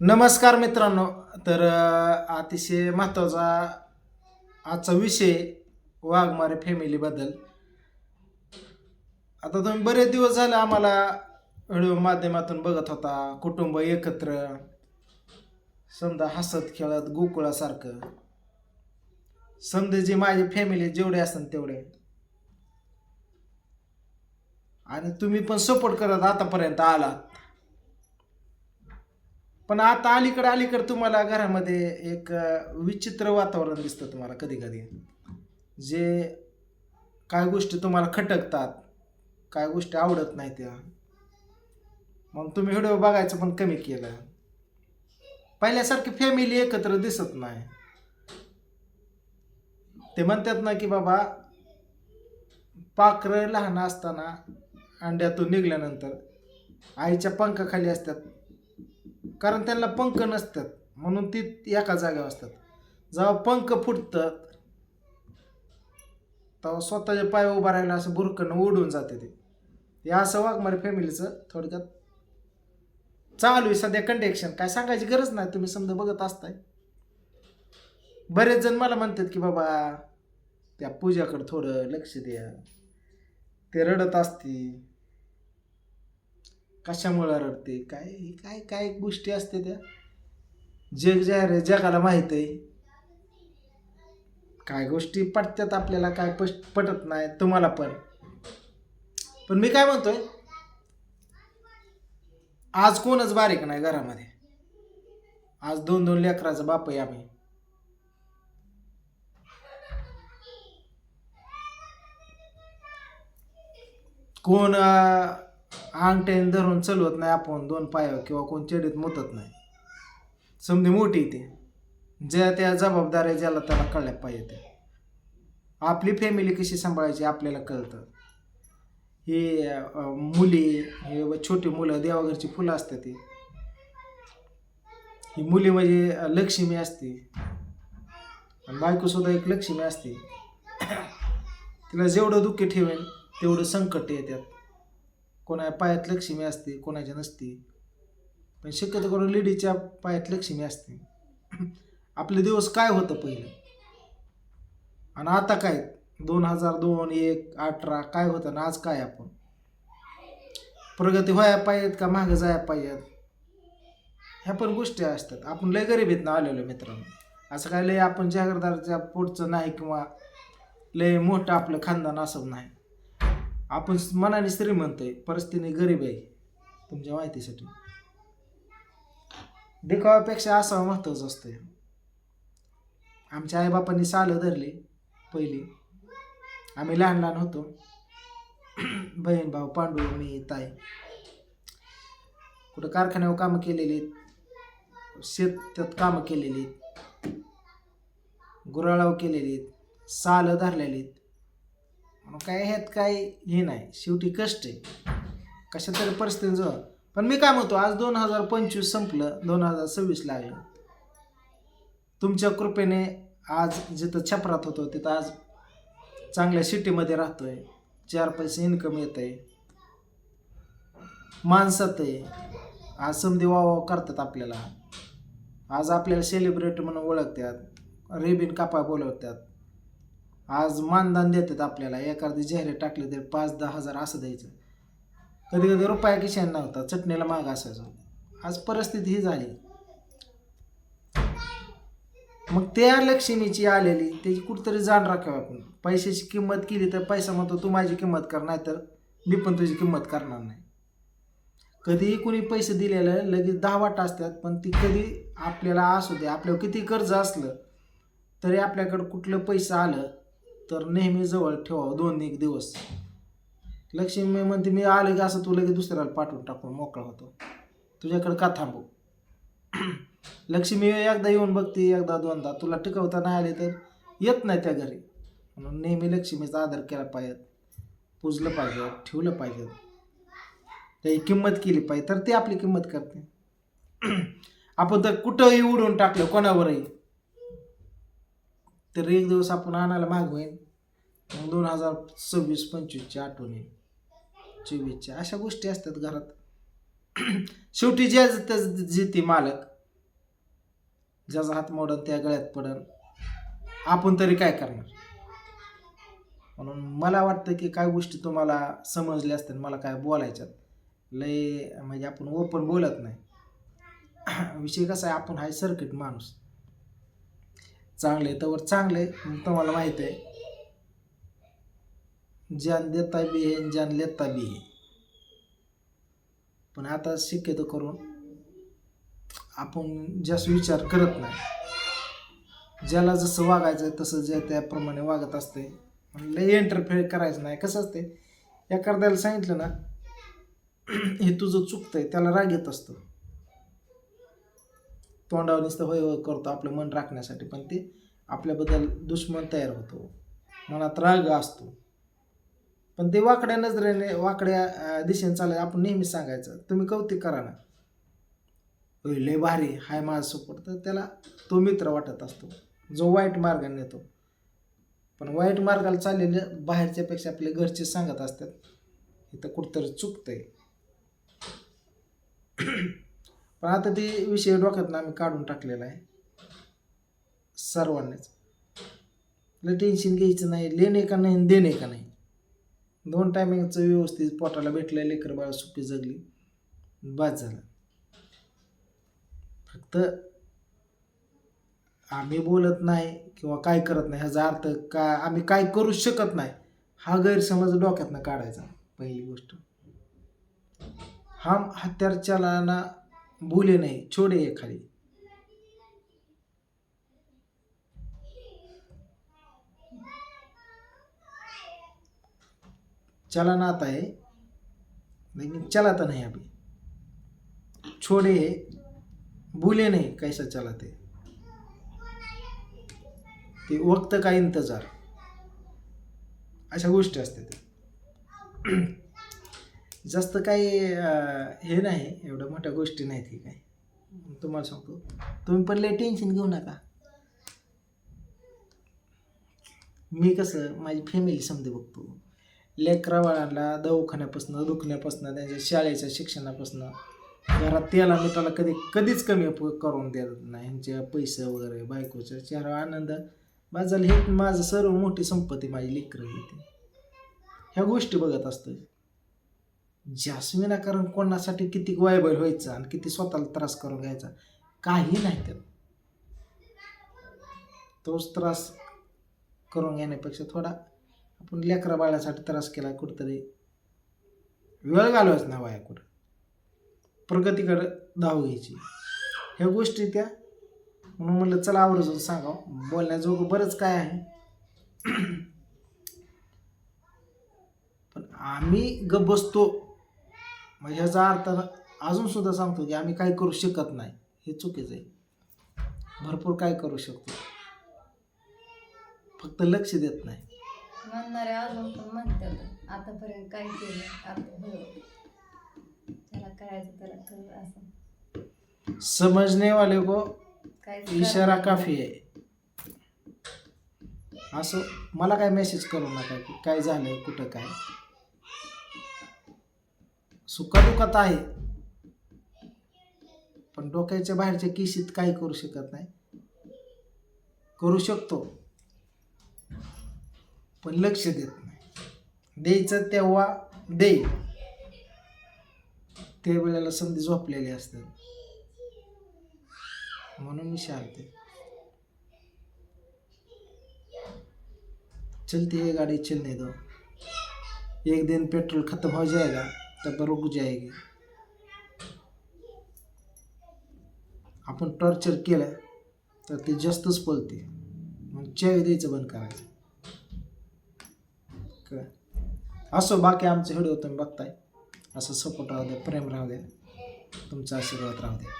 नमस्कार मित्रांनो तर अतिशय महत्त्वाचा आजचा विषय वाघमारे फॅमिलीबद्दल आता तुम्ही बरेच दिवस झाले आम्हाला व्हिडिओ माध्यमातून बघत होता कुटुंब एकत्र समजा हसत खेळत गोकुळासारखं. समजा जी माझी फॅमिली जेवढे असतात तेवढे. आणि तुम्ही पण सपोर्ट करत आतापर्यंत आलात. पण आता अलीकडे अलीकडे तुम्हाला घरामध्ये एक विचित्र वातावरण दिसतं तुम्हाला कधी कधी जे काय गोष्टी तुम्हाला खटकतात काय गोष्टी आवडत नाही त्या. मग तुम्ही व्हिडिओ बघायचं पण कमी केलं. पहिल्यासारखी फॅमिली एकत्र दिसत नाही. ते म्हणतात ना की बाबा पाखरं लहान असताना अंड्यातून निघल्यानंतर आईच्या पंखाखाली असतात. कारण त्यांना पंख नसतात. म्हणून ती एका जागेवर असतात. जेव्हा पंख फुटतात तेव्हा स्वतःच्या पाय उभा राहिला असं बुरकणं उडून जाते ते. हे असं वाघमारे फॅमिलीचं थोडक्यात चालू आहे सध्या कंडेक्शन काय सांगायची गरज नाही तुम्ही समजा बघत असताय. बरेच जण मला म्हणतात की बाबा त्या पूजाकडे थोडं लक्ष द्या. ते रडत असते कशामुळे रडते? काय काय काय गोष्टी असते त्या? जग जे आहे जगाला माहीत आहे. काय गोष्टी पटतात आपल्याला काय पश पटत नाही तुम्हाला पण. पण मी काय म्हणतोय? आज कोणच बारीक नाही घरामध्ये. आज दोन दोन लेकराचा बाप आहे आम्ही. कोण अंगठ्याने धरून चलवत नाही आपण दोन पायावर किंवा कोण चेडीत मुतत नाही. समधी मोठी ते ज्या त्या जबाबदाऱ्या ज्याला त्याला कळल्या पाहिजे त्या आपली फॅमिली कशी सांभाळायची आपल्याला कळतं. ही मुली हे छोटी मुलं देवाघरची फुलं असतात ती. ही मुली म्हणजे लक्ष्मी असते. आणि बायकोसुद्धा एक लक्ष्मी असते. तिला जेवढं दुःखी ठेवेल तेवढं संकट येतात. कोणा पायात लक्ष्मी असते कोणाच्या नसते. पण शक्यतो करून लेडीच्या पायात लक्ष्मी असते. आपले दिवस काय होतं पहिलं? आणि आता काय? दोन हजार दोन एक अठरा काय होतं ना आज काय आपण? प्रगती व्हाया पाहिजेत का मागे जाया पाहिजेत? ह्या पण गोष्टी असतात. आपण लय गरिबीत ना आलेलो मित्रांनो. असं काय लय आपण जागरदारच्या पोटचं नाही किंवा लय मोठं आपलं खानदान असं नाही. आपण मनाने श्रीमंत आहे परिस्थितीने गरीब आहे. तुमच्या माहितीसाठी. देखावापेक्षा असावं महत्त्वाचं असतं आमच्या आईबापांनी सालं धरली पहिली. आम्ही लहान लहान होतो. बहीण भाऊ पांडू मी ताई. कुठं कारखान्यावर कामं केलेली शेतात कामं केलेली गुराळावर केलेली सालं धरलेली मग काय ह्यात काय हे नाही शेवटी कष्ट आहे. कशा तरी परिस्थितीचं पण मी काय म्हणतो आज दोन हजार पंचवीस संपलं दोन हजार सव्वीसला आहे तुमच्या कृपेने आज जिथं छपरात होतो तिथं आज चांगल्या सिटीमध्ये राहतो आहे चार पैसे इन्कम येत आहे माणसात आहे आज समधी वाव करतात आपल्याला. आज आपल्याला सेलिब्रिटी म्हणून ओळखतात. रेबिन कापा बोलवतात. आज मानधन देतात आपल्याला. एखादी जाहिरात टाकली तर पाच दहा हजार असं द्यायचं. कधी कधी रुपया खिशाने नव्हता. चटणीला माग असायचो. आज परिस्थिती ही झाली. मग त्या लक्ष्मीची आलेली त्याची कुठेतरी जाण राखावी आपण. पैशाची किंमत केली तर पैसा म्हणतो तू माझी किंमत कर नाही तर मी पण तुझी किंमत करणार नाही. कधीही कुणी पैसे दिलेलं लगेच दहा वाटा असतात पण ती कधी आपल्याला असू दे. आपल्यावर किती कर्ज असलं तरी आपल्याकडं कुठलं पैसे आलं तर नेहमी जवळ ठेवावं दोन एक दिवस. लक्ष्मी म्हणते मी आले की असं तू लगेच दुसऱ्याला पाठवून टाकून मोकळा होतो. तुझ्याकडे का थांबू? लक्ष्मी एकदा येऊन बघते एकदा दोनदा. तुला टिकवता नाही आले तर येत नाही त्या घरी. म्हणून नेहमी लक्ष्मीचा आदर केला पाहिजे. पुजलं पाहिजे ठेवलं पाहिजे. त्याची किंमत केली पाहिजे तर ती आपली किंमत करते. आपण तर कुठंही उडून टाकलं कोणावरही. तर एक दिवस आपण आणायला मागवेन मग दोन हजार सव्वीस पंचवीसची आठवण येईल. चोवीसच्या अशा गोष्टी असतात घरात. शेवटी जे जे ती मालक. ज्याचा हात मोडन त्या गळ्यात पडन आपण तरी काय करणार? म्हणून मला वाटतं की काय गोष्टी तुम्हाला समजल्या असतील मला काय बोलायच्यात. लय म्हणजे आपण ओपन बोलत नाही. विषय कसा आहे आपण हाय सर्किट माणूस. चांगले तर चांगले तुम्हाला माहीत आहे. ज्यान देता बी आहे आणि ज्यान लेता बी हे पण आता शक्यतो करून आपण जास्त विचार करत नाही ज्याला जसं वागायचं तसं ज्या त्याप्रमाणे वागत असते. लय एंटरफेअर करायचं नाही. कसं असते? एखाद्याला सांगितलं ना हे तुझं चुकतंय त्याला राग येत असतं. तोंडावर नुसतं होय होय करतो आपलं मन राखण्यासाठी पण ते आपल्याबद्दल दुश्मन तयार होतो. मनात राग असतो. पण ते वाकड्या नजरेने वाकड्या दिशेने चालाय आपण नेहमी सांगायचं तुम्ही कौतिक करा ना. लय भारी हाय माझा सपोर्ट तर त्याला तो मित्र वाटत असतो. जो वाईट मार्गाने नेतो. पण वाईट मार्गाला चाललेले बाहेरच्यापेक्षा आपले घरचे सांगत असतात इथं कुठंतरी चुकतंय. पण आता ते विषय डोक्यातून आम्ही काढून टाकलेला आहे. सर्वांनीच. लय टेन्शन घ्यायचं नाही लेणे का नाही देणे का नाही. दोन टायमिंगचं व्यवस्थित पोटाला भेटलं लेकर बाळा सुखी जगली. बाद झालं. फक्त आम्ही बोलत नाही किंवा काय करत नाही ह्याचा अर्थ का आम्ही काय करू शकत नाही हा गैरसमज डोक्यातनं काढायचा पहिली गोष्ट. हम हत्यार चलाना भूले नाही छोडे ये खाली चलाना आता है. लेकिन चलाता नहीं अभी. छोड़े भूले नहीं कैसा चलाते. ते वक्त का इंतजार. अशा गोष्टी असतात. जास्त काही हे नाही एवढ्या मोठ्या गोष्टी नाहीत की काय तुम्हाला सांगतो. तुम्ही पण लय टेन्शन घेऊ नका. मी कसं माझी फॅमिली समजे बघतो. लेकरा बाळांना दवाखान्यापासून दुखण्यापासून त्यांच्या शाळेच्या शिक्षणापासून घरात त्याला मिठाला कधी कधीच कमी प- करून देत नाही. ह्यांच्या पैसे वगैरे बायकोच्या चेहरा आनंद. माझं हे माझं सर्व मोठी संपत्ती माझी लेकरं येते ह्या गोष्टी बघत असतो जास्मिना कारण कोणासाठी किती वायबल व्हायचं आणि किती स्वतःला त्रास करून घ्यायचा काही नाही त्यात. तोच त्रास करून घेण्यापेक्षा थोडा आपण लेकरा बाळासाठी त्रास केला कुठंतरी. वेळ घालवायच ना वाया कुठं. प्रगतीकडं धाव घ्यायची. ह्या गोष्टी त्या. म्हणून म्हणलं चला आवर्जून सांगावं. बोलण्याजोगं बरंच काय आहे. पण आम्ही ग बसतो म्हणजे ह्याचा अर्थ अजून सुद्धा सांगतो की आम्ही काय करू शकत नाही. हे चुकीचं आहे. भरपूर काय करू शकतो. फक्त लक्ष देत नाही. म्हणणारे अजून पण म्हणतात. आतापर्यंत काय केलं आता हो. त्याला करायचं त्याला कर असं. वाले को इशारा काफी आहे. असं मला काय मेसेज करू नका की काय झालं कुठं काय. सुखादुखात आहे. पण डोक्याच्या बाहेरच्या किशीत काही करू शकत नाही. करू शकतो. पण लक्ष देत नाही. द्यायचं तेव्हा दे. त्या वेळेला संधी झोपलेली असतात म्हणून मी शांत चलते चलती है गाड़ी चलने दो एक दिन पेट्रोल खत्म हो जाएगा तब रुक जाएगी आपण टॉर्चर केलं तर ते जास्तच पळते. मग चावी द्यायचं बंद करायचं. असो बाकी आमचे व्हिडिओ तुम्ही बघताय. असं सपोर्ट राहू द्या प्रेम राहू द्या. तुमचा आशीर्वाद राहू द्या.